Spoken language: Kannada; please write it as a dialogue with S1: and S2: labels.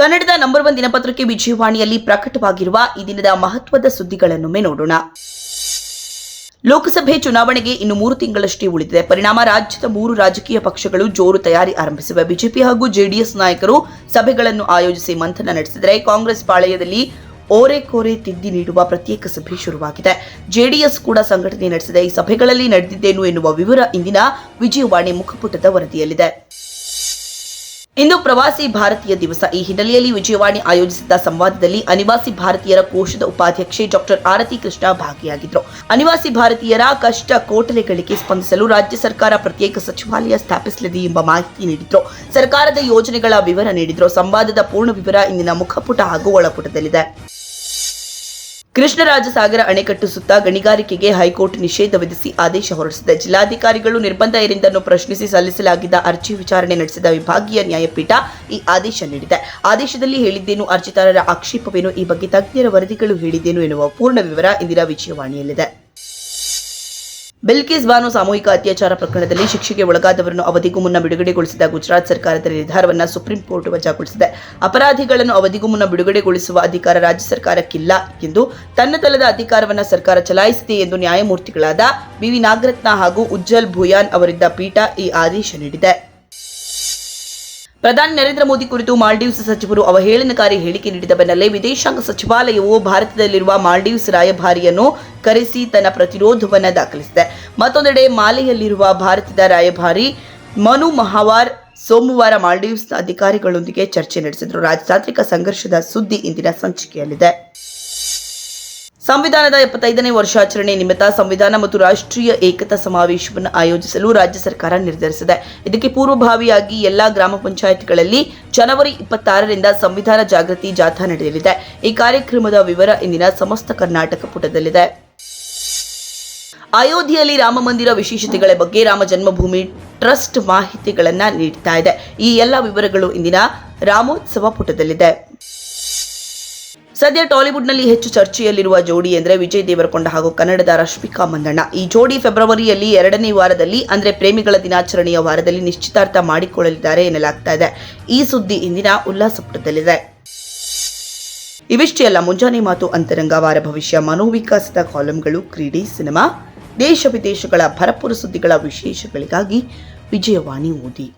S1: ಕನ್ನಡದ ನಂಬರ್ ಒನ್ ದಿನಪತ್ರಿಕೆ ವಿಜಯವಾಣಿಯಲ್ಲಿ ಪ್ರಕಟವಾಗಿರುವ ಈ ದಿನದ ಮಹತ್ವದ ಸುದ್ದಿಗಳನ್ನೊಮ್ಮೆ ನೋಡೋಣ. ಲೋಕಸಭೆ ಚುನಾವಣೆಗೆ ಇನ್ನು ಮೂರು ತಿಂಗಳಷ್ಟೇ ಉಳಿದಿದೆ. ಪರಿಣಾಮ ರಾಜ್ಯದ ಮೂರು ರಾಜಕೀಯ ಪಕ್ಷಗಳು ಜೋರು ತಯಾರಿ ಆರಂಭಿಸಿವೆ. ಬಿಜೆಪಿ ಹಾಗೂ ಜೆಡಿಎಸ್ ನಾಯಕರು ಸಭೆಗಳನ್ನು ಆಯೋಜಿಸಿ ಮಂಥನ ನಡೆಸಿದರೆ ಕಾಂಗ್ರೆಸ್ ಪಾಳೆಯದಲ್ಲಿ ಓರೆಕೋರೆ ತಿದ್ದಿ ನೀಡುವ ಪ್ರತ್ಯೇಕ ಸಭೆ ಶುರುವಾಗಿದೆ. ಜೆಡಿಎಸ್ ಕೂಡ ಸಂಘಟನೆ ನಡೆಸಿದೆ. ಈ ಸಭೆಗಳಲ್ಲಿ ನಡೆದಿದ್ದೇನು ಎನ್ನುವ ವಿವರ ಇಂದಿನ ವಿಜಯವಾಣಿ ಮುಖಪುಟದ ವರದಿಯಲ್ಲಿದೆ. ಇಂದು ಪ್ರವಾಸಿ ಭಾರತೀಯ ದಿವಸ. ಈ ಹಿನ್ನೆಲೆಯಲ್ಲಿ ವಿಜಯವಾಣಿ ಆಯೋಜಿಸಿದ್ದ ಸಂವಾದದಲ್ಲಿ ಅನಿವಾಸಿ ಭಾರತೀಯರ ಕೋಶದ ಉಪಾಧ್ಯಕ್ಷೆ ಡಾಕ್ಟರ್ ಆರತಿ ಕೃಷ್ಣ ಭಾಗಿಯಾಗಿದ್ದರು. ಅನಿವಾಸಿ ಭಾರತೀಯರ ಕಷ್ಟ ಕೋಟಲೆಗಳಿಗೆ ಸ್ಪಂದಿಸಲು ರಾಜ್ಯ ಸರ್ಕಾರ ಪ್ರತ್ಯೇಕ ಸಚಿವಾಲಯ ಸ್ಥಾಪಿಸಲಿದೆ ಎಂಬ ಮಾಹಿತಿ ನೀಡಿದ್ರು. ಸರ್ಕಾರದ ಯೋಜನೆಗಳ ವಿವರ ನೀಡಿದ್ರು. ಸಂವಾದದ ಪೂರ್ಣ ವಿವರ ಇಂದಿನ ಮುಖಪುಟ ಹಾಗೂ ಒಳಪುಟದಲ್ಲಿದೆ. ಕೃಷ್ಣರಾಜಸಾಗರ ಅಣೆಕಟ್ಟು ಸುತ್ತ ಗಣಿಗಾರಿಕೆಗೆ ಹೈಕೋರ್ಟ್ ನಿಷೇಧ ವಿಧಿಸಿ ಆದೇಶ ಹೊರಡಿಸಿದೆ. ಜಿಲ್ಲಾಧಿಕಾರಿಗಳು ನಿರ್ಬಂಧ ಇರಿಂದನ್ನು ಪ್ರಶ್ನಿಸಿ ಸಲ್ಲಿಸಲಾಗಿದ್ದ ಅರ್ಜಿ ವಿಚಾರಣೆ ನಡೆಸಿದ ವಿಭಾಗೀಯ ನ್ಯಾಯಪೀಠ ಈ ಆದೇಶ ನೀಡಿದೆ. ಆದೇಶದಲ್ಲಿ ಹೇಳಿದ್ದೇನು, ಅರ್ಜಿದಾರರ ಆಕ್ಷೇಪವೇನು, ಈ ಬಗ್ಗೆ ತಜ್ಞರ ವರದಿಗಳು ಹೇಳಿದ್ದೇನು ಎನ್ನುವ ಪೂರ್ಣ ವಿವರ ಇಂದಿರಾ ವಿಜಯವಾಣಿಯಲ್ಲಿದೆ. ಬಿಲ್ಕಿಸ್ ಬಾನು ಸಾಮೂಹಿಕ ಅತ್ಯಾಚಾರ ಪ್ರಕರಣದಲ್ಲಿ ಶಿಕ್ಷೆಗೆ ಒಳಗಾದವರನ್ನು ಅವಧಿಗೂ ಮುನ್ನ ಬಿಡುಗಡೆಗೊಳಿಸಿದ ಗುಜರಾತ್ ಸರ್ಕಾರದ ನಿರ್ಧಾರವನ್ನು ಸುಪ್ರೀಂ ಕೋರ್ಟ್ ವಜಾಗೊಳಿಸಿದೆ. ಅಪರಾಧಿಗಳನ್ನು ಅವಧಿಗೂ ಮುನ್ನ ಬಿಡುಗಡೆಗೊಳಿಸುವ ಅಧಿಕಾರ ರಾಜ್ಯ ಸರ್ಕಾರಕ್ಕಿಲ್ಲ ಎಂದು ತನ್ನ ತಲದ ಅಧಿಕಾರವನ್ನು ಸರ್ಕಾರ ಚಲಾಯಿಸಿದೆ ಎಂದು ನ್ಯಾಯಮೂರ್ತಿಗಳಾದ ಬಿವಿ ನಾಗರತ್ನ ಹಾಗೂ ಉಜ್ಜಲ್ ಭೂಯಾನ್ ಅವರಿದ್ದ ಪೀಠ ಈ ಆದೇಶ ನೀಡಿದೆ. ಪ್ರಧಾನಿ ನರೇಂದ್ರ ಮೋದಿ ಕುರಿತು ಮಾಲ್ಡೀವ್ಸ್ ಸಚಿವರು ಅವಹೇಳನಕಾರಿ ಹೇಳಿಕೆ ನೀಡಿದ ಬೆನ್ನಲ್ಲೇ ವಿದೇಶಾಂಗ ಸಚಿವಾಲಯವು ಭಾರತದಲ್ಲಿರುವ ಮಾಲ್ಡೀವ್ಸ್ ರಾಯಭಾರಿಯನ್ನು ಕರೆಸಿ ತನ್ನ ಪ್ರತಿರೋಧವನ್ನು ದಾಖಲಿಸಿದೆ. ಮತ್ತೊಂದೆಡೆ ಮಾಲೆಯಲ್ಲಿರುವ ಭಾರತದ ರಾಯಭಾರಿ ಮನು ಮಹಾವಾರ್ ಸೋಮವಾರ ಮಾಲ್ಡೀವ್ಸ್ನ ಅಧಿಕಾರಿಗಳೊಂದಿಗೆ ಚರ್ಚೆ ನಡೆಸಿದರು. ರಾಜತಾಂತ್ರಿಕ ಸಂಘರ್ಷದ ಸುದ್ದಿ ಇಂದಿನ ಸಂಚಿಕೆಯಲ್ಲಿದೆ. ಸಂವಿಧಾನದ ಎಪ್ಪತ್ತೈದನೇ ವರ್ಷಾಚರಣೆ ನಿಮಿತ್ತ ಸಂವಿಧಾನ ಮತ್ತು ರಾಷ್ಟ್ರೀಯ ಏಕತಾ ಸಮಾವೇಶವನ್ನು ಆಯೋಜಿಸಲು ರಾಜ್ಯ ಸರ್ಕಾರ ನಿರ್ಧರಿಸಿದೆ. ಇದಕ್ಕೆ ಪೂರ್ವಭಾವಿಯಾಗಿ ಎಲ್ಲಾ ಗ್ರಾಮ ಪಂಚಾಯತ್ಗಳಲ್ಲಿ ಜನವರಿ ಇಪ್ಪತ್ತಾರರಿಂದ ಸಂವಿಧಾನ ಜಾಗೃತಿ ಜಾಥಾ ನಡೆಯಲಿದೆ. ಈ ಕಾರ್ಯಕ್ರಮದ ವಿವರ ಇಂದಿನ ಸಮಸ್ತ ಕರ್ನಾಟಕ ಪುಟದಲ್ಲಿದೆ. ಅಯೋಧ್ಯೆಯಲ್ಲಿ ರಾಮ ಮಂದಿರ ವಿಶೇಷತೆಗಳ ಬಗ್ಗೆ ರಾಮ ಜನ್ಮಭೂಮಿ ಟ್ರಸ್ಟ್ ಮಾಹಿತಿಗಳನ್ನು ನೀಡ್ತಾ ಇದೆ. ಈ ಎಲ್ಲ ವಿವರಗಳು ಇಂದಿನ ರಾಮೋತ್ಸವ ಪುಟದಲ್ಲಿದೆ. ಸದ್ಯ ಟಾಲಿವುಡ್ನಲ್ಲಿ ಹೆಚ್ಚು ಚರ್ಚೆಯಲ್ಲಿರುವ ಜೋಡಿ ಎಂದರೆ ವಿಜಯ್ ದೇವರಕೊಂಡ ಹಾಗೂ ಕನ್ನಡದ ರಶ್ಮಿಕಾ ಮಂದಣ್ಣ. ಈ ಜೋಡಿ ಫೆಬ್ರವರಿಯಲ್ಲಿ ಎರಡನೇ ವಾರದಲ್ಲಿ ಅಂದ್ರೆ ಪ್ರೇಮಿಗಳ ದಿನಾಚರಣೆಯ ವಾರದಲ್ಲಿ ನಿಶ್ಚಿತಾರ್ಥ ಮಾಡಿಕೊಳ್ಳಲಿದ್ದಾರೆ ಎನ್ನಲಾಗ್ತಾ ಇದೆ. ಈ ಸುದ್ದಿ ಇಂದಿನ ಉಲ್ಲಾಸ ಪುಟದಲ್ಲಿದೆ ಇವಿಷ್ಟೇ ಅಲ್ಲ, ಮುಂಜಾನೆ ಮಾತು ಅಂತರಂಗ, ವಾರ ಭವಿಷ್ಯ ಮನೋವಿಕಾಸದ ಕಾಲಂಗಳು, ಕ್ರೀಡೆ, ಸಿನಿಮಾ, ದೇಶ ವಿದೇಶಗಳ ಭರಪೂರ ಸುದ್ದಿಗಳ ವಿಶೇಷಗಳಿಗಾಗಿ ವಿಜಯವಾಣಿ ಓದಿ.